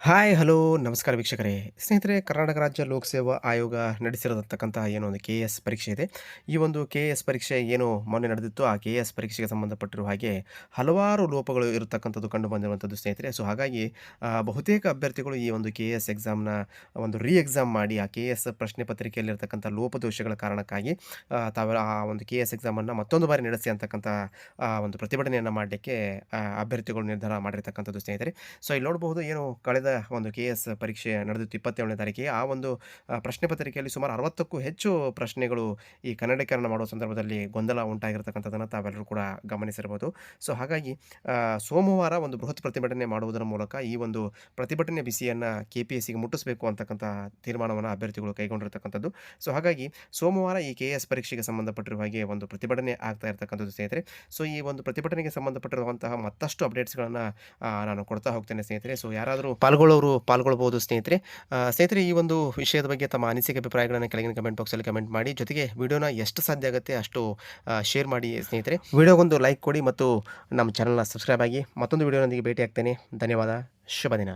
Hi, hello, ನಮಸ್ಕಾರ ವೀಕ್ಷಕರೇ. ಸ್ನೇಹಿತರೆ, ಕರ್ನಾಟಕ ರಾಜ್ಯ ಲೋಕಸೇವಾ ಆಯೋಗ ನಡೆಸಿರತಕ್ಕಂಥ ಏನೋ ಒಂದು ಕೆ ಎಸ್ ಪರೀಕ್ಷೆ ಇದೆ. ಈ ಒಂದು ಕೆ ಎಸ್ ಪರೀಕ್ಷೆ ಏನು ಮೊನ್ನೆ ನಡೆದಿತ್ತು. ಆ ಕೆ ಎಸ್ ಪರೀಕ್ಷೆಗೆ ಸಂಬಂಧಪಟ್ಟಿರುವ ಹಾಗೆ ಹಲವಾರು ಲೋಪಗಳು ಇರತಕ್ಕಂಥದ್ದು ಕಂಡು ಬಂದಿರುವಂಥದ್ದು ಸ್ನೇಹಿತರೆ. ಸೊ ಹಾಗಾಗಿ ಬಹುತೇಕ ಅಭ್ಯರ್ಥಿಗಳು ಈ ಒಂದು ಕೆ ಎಸ್ ಎಕ್ಸಾಮ್ನ ಒಂದು ರೀ ಎಕ್ಸಾಮ್ ಮಾಡಿ, ಆ ಕೆ ಎಸ್ ಪ್ರಶ್ನೆ ಪತ್ರಿಕೆಯಲ್ಲಿರ್ತಕ್ಕಂಥ ಲೋಪದೋಷಗಳ ಕಾರಣಕ್ಕಾಗಿ ತಾವೆಲ್ಲ ತಾವು ಆ ಒಂದು ಕೆ ಎಸ್ ಎಕ್ಸಾಮನ್ನು ಮತ್ತೊಂದು ಬಾರಿ ನಡೆಸಿ ಅಂತಕ್ಕಂಥ ಒಂದು ಪ್ರತಿಭಟನೆಯನ್ನು ಮಾಡಲಿಕ್ಕೆ ಅಭ್ಯರ್ಥಿಗಳು ನಿರ್ಧಾರ ಮಾಡಿರ್ತಕ್ಕಂಥದ್ದು ಸ್ನೇಹಿತರೆ. ಸೊ ಇಲ್ಲಿ ನೋಡಬಹುದು ಏನು ಕಳೆದ ಒಂದು ಕೆ ಎಸ್ ಪರೀಕ್ಷೆ ನಡೆದಿತ್ತು ಇಪ್ಪತ್ತೇಳನೇ ತಾರೀಕಿಗೆ. ಆ ಒಂದು ಪ್ರಶ್ನೆ ಪತ್ರಿಕೆಯಲ್ಲಿ ಸುಮಾರು ಅರವತ್ತಕ್ಕೂ ಹೆಚ್ಚು ಪ್ರಶ್ನೆಗಳು ಈ ಕನ್ನಡೀಕರಣ ಮಾಡುವ ಸಂದರ್ಭದಲ್ಲಿ ಗೊಂದಲ ಉಂಟಾಗಿರ್ತಕ್ಕಂಥದ್ದನ್ನು ತಾವೆಲ್ಲರೂ ಕೂಡ ಗಮನಿಸಿರ್ಬೋದು ಸೊ, ಹಾಗಾಗಿ ಸೋಮವಾರ ಒಂದು ಬೃಹತ್ ಪ್ರತಿಭಟನೆ ಮಾಡುವುದರ ಮೂಲಕ ಈ ಒಂದು ಪ್ರತಿಭಟನೆ ಬಿಸಿಯನ್ನು ಕೆ ಪಿ ಎಸ್ ಸಿಗೆ ಮುಟ್ಟಿಸಬೇಕು ಅಂತಕ್ಕಂಥ ತೀರ್ಮಾನವನ್ನು ಅಭ್ಯರ್ಥಿಗಳು ಕೈಗೊಂಡಿರ್ತಕ್ಕಂಥದ್ದು. ಸೊ, ಹಾಗಾಗಿ ಸೋಮವಾರ ಈ ಕೆ ಎಸ್ ಪರೀಕ್ಷೆಗೆ ಸಂಬಂಧಪಟ್ಟಿರುವ ಹಾಗೆ ಒಂದು ಪ್ರತಿಭಟನೆ ಆಗ್ತಾ ಇರತಕ್ಕಂಥದ್ದು ಸ್ನೇಹಿತರೆ. ಸೊ, ಈ ಒಂದು ಪ್ರತಿಭಟನೆಗೆ ಸಂಬಂಧಪಟ್ಟಿರುವಂತಹ ಮತ್ತಷ್ಟು ಅಪ್ಡೇಟ್ಸ್ಗಳನ್ನು ನಾನು ಕೊಡ್ತಾ ಹೋಗ್ತೇನೆ ಸ್ನೇಹಿತರೆ. ಸೊ, ಯಾರಾದರೂ ಪಾಲ್ಗೊಳ್ಳೋರು ಪಾಲ್ಗೊಳ್ಬೋದು ಸ್ನೇಹಿತರೆ. ಸ್ನೇಹಿತರೆ, ಈ ಒಂದು ವಿಷಯದ ಬಗ್ಗೆ ತಮ್ಮ ಅನಿಸಿಕೆ, ಅಭಿಪ್ರಾಯಗಳನ್ನು ಕೆಳಗಿನ ಕಮೆಂಟ್ ಬಾಕ್ಸಲ್ಲಿ ಕಮೆಂಟ್ ಮಾಡಿ. ಜೊತೆಗೆ ವಿಡಿಯೋನ ಎಷ್ಟು ಸಾಧ್ಯ ಆಗುತ್ತೆ ಅಷ್ಟು ಶೇರ್ ಮಾಡಿ ಸ್ನೇಹಿತರೆ. ವಿಡಿಯೋಗೊಂದು ಲೈಕ್ ಕೊಡಿ ಮತ್ತು ನಮ್ಮ ಚಾನಲ್ನ ಸಬ್ಸ್ಕ್ರೈಬ್ ಆಗಿ ಮತ್ತೊಂದು ವಿಡಿಯೋನೊಂದಿಗೆ ಭೇಟಿ ಆಗ್ತೇನೆ ಧನ್ಯವಾದ. ಶುಭ ದಿನ.